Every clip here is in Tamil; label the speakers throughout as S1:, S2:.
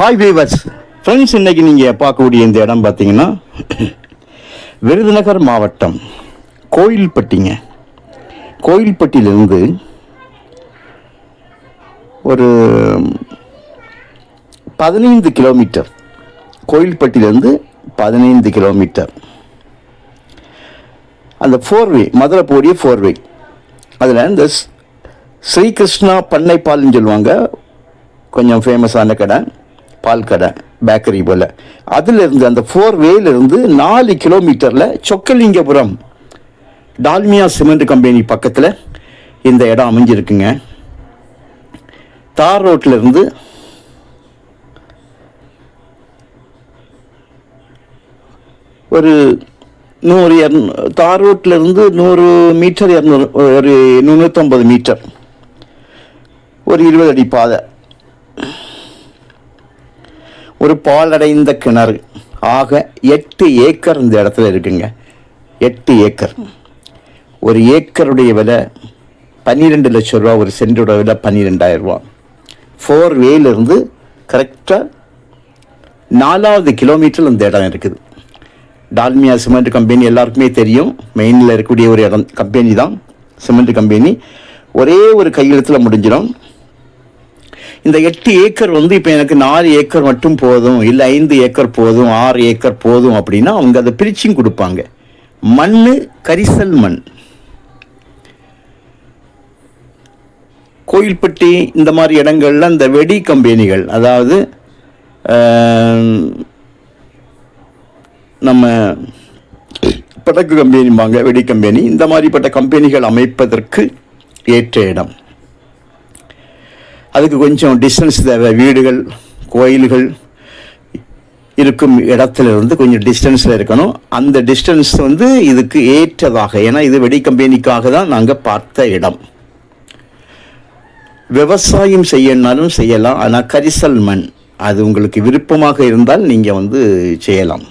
S1: ஹாய் வீவர்ஸ் ஃப்ரெண்ட்ஸ் இன்னைக்கு நீங்கள் பார்க்கக்கூடிய இந்த இடம் பார்த்தீங்கன்னா விருதுநகர் மாவட்டம் கோயில்பட்டிங்க. கோயில்பட்டியிலிருந்து ஒரு பதினைந்து கிலோமீட்டர். கோயில்பட்டியிலேருந்து பதினைந்து கிலோமீட்டர். அந்த ஃபோர்வே மதுரை போடிய ஃபோர்வே அதில் இந்த ஸ்- ஸ்ரீகிருஷ்ணா பண்ணைப்பால்னு சொல்லுவாங்க. கொஞ்சம் ஃபேமஸான கடை. பால் கடை பேக்கரி போல். அதிலிருந்து அந்த ஃபோர் வேலிருந்து நாலு கிலோமீட்டரில் சொக்கலிங்கபுரம் டால்மியா சிமெண்ட் கம்பெனி பக்கத்தில் இந்த இடம் அமைஞ்சிருக்குங்க. தார் ரோட்டிலிருந்து இருந்து ஒரு நூறு இரநூ தார் ரோட்டிலிருந்து இருந்து நூறு மீட்டர் இரநூறு ஒரு முந்நூற்றம்பது மீட்டர். ஒரு இருபது அடி பாதை. ஒரு பாலடைந்த கிணறு. ஆக எட்டு ஏக்கர் இந்த இடத்துல இருக்குங்க. எட்டு ஏக்கர். ஒரு ஏக்கருடைய விலை பன்னிரெண்டு லட்சம் ரூபா ஒரு சென்டோட விலை பன்னிரெண்டாயிரம் ரூபா. ஃபோர் வேலிருந்து கரெக்டாக நாலாவது கிலோமீட்டர் இந்த இடம் இருக்குது. டால்மியா சிமெண்ட் கம்பெனி எல்லாருக்குமே தெரியும். மெயினில் இருக்கக்கூடிய ஒரு இடம் கம்பெனி தான். சிமெண்ட் கம்பெனி ஒரே ஒரு கையெழுத்தில் முடிஞ்சிடும். இந்த எட்டு ஏக்கர் வந்து இப்போ எனக்கு நாலு ஏக்கர் மட்டும் போதும் இல்லை ஐந்து ஏக்கர் போதும் ஆறு ஏக்கர் போதும் அப்படின்னா அவங்க அதை பிரிச்சும் கொடுப்பாங்க. மண் கரிசல் மண். கோயில்பட்டி இந்த மாதிரி இடங்கள்ல இந்த வெடி கம்பெனிகள் அதாவது நம்ம படக்கு கம்பெனிம்பாங்க வெடி கம்பெனி இந்த மாதிரிப்பட்ட கம்பெனிகள் அமைப்பதற்கு ஏற்ற இடம். அதுக்கு கொஞ்சம் டிஸ்டன்ஸ் தேவை. வீடுகள் கோயில்கள் இருக்கும் இடத்துல இருந்து கொஞ்சம் டிஸ்டன்ஸில் இருக்கணும். அந்த டிஸ்டன்ஸ் வந்து இதுக்கு ஏற்றதாக ஏன்னா இது வெடி கம்பெனிக்காக தான் நாங்கள் பார்த்த இடம். விவசாயம் செய்யணும்னாலும் செய்யலாம். ஆனால் கரிசல் மண் அது உங்களுக்கு விருப்பமாக இருந்தால் நீங்கள் வந்து செய்யலாம்.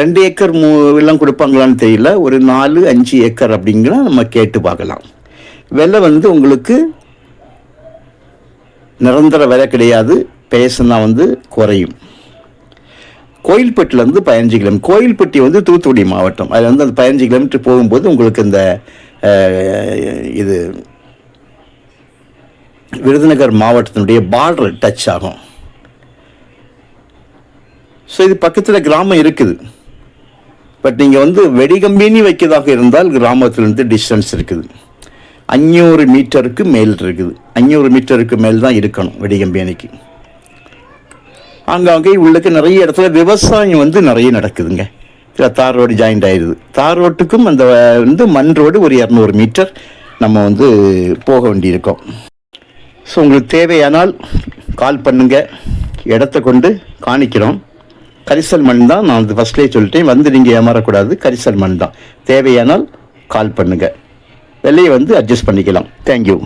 S1: ரெண்டு ஏக்கர் மூ எல்லாம் கொடுப்பாங்களான்னு தெரியல. ஒரு நாலு அஞ்சு ஏக்கர் அப்படிங்கிற நம்ம கேட்டு பார்க்கலாம். விலை வந்து உங்களுக்கு நிரந்தர விலை கிடையாது பேசுனா வந்து குறையும். கோயில்பட்டிலேருந்து பதினஞ்சு கிலோமீட்டர் கோயில்பட்டி வந்து தூத்துக்குடி மாவட்டம். அதில் வந்து அந்த பதினஞ்சு கிலோமீட்டர் போகும்போது உங்களுக்கு இந்த இது விருதுநகர் மாவட்டத்தினுடைய பார்டர் டச் ஆகும். ஸோ இது பக்கத்தில் கிராமம் இருக்குது. பட் நீங்கள் வந்து வெடிகம்பினி வைக்கிறதாக இருந்தால் கிராமத்திலிருந்து டிஸ்டன்ஸ் இருக்குது. அஞ்சூறு மீட்டருக்கு மேல் இருக்குது. அஞ்சூறு மீட்டருக்கு மேல் தான் இருக்கணும் வெடி கம்பெனிக்கு ஆங்காங்கே உள்ளுக்கு நிறைய இடத்துல விவசாயம் வந்து நிறைய நடக்குதுங்க. தார் ரோடு ஜாயிண்ட் ஆயிடுது. தார் ரோட்டுக்கும் அந்த வந்து மண் ரோடு ஒரு இரநூறு மீட்டர் நம்ம வந்து போக வேண்டியிருக்கோம். ஸோ உங்களுக்கு தேவையானால் கால் பண்ணுங்கள் இடத்த கொண்டு காணிக்கிறோம். கரிசல் மண் தான் நான் வந்து ஃபஸ்ட்லேயே சொல்லிட்டேன். வந்து நீங்கள் ஏமாறக்கூடாது. கரிசல் மண் தான். தேவையானால் கால் பண்ணுங்கள் விலையை வந்து அட்ஜஸ்ட் பண்ணிக்கலாம். தேங்க்யூ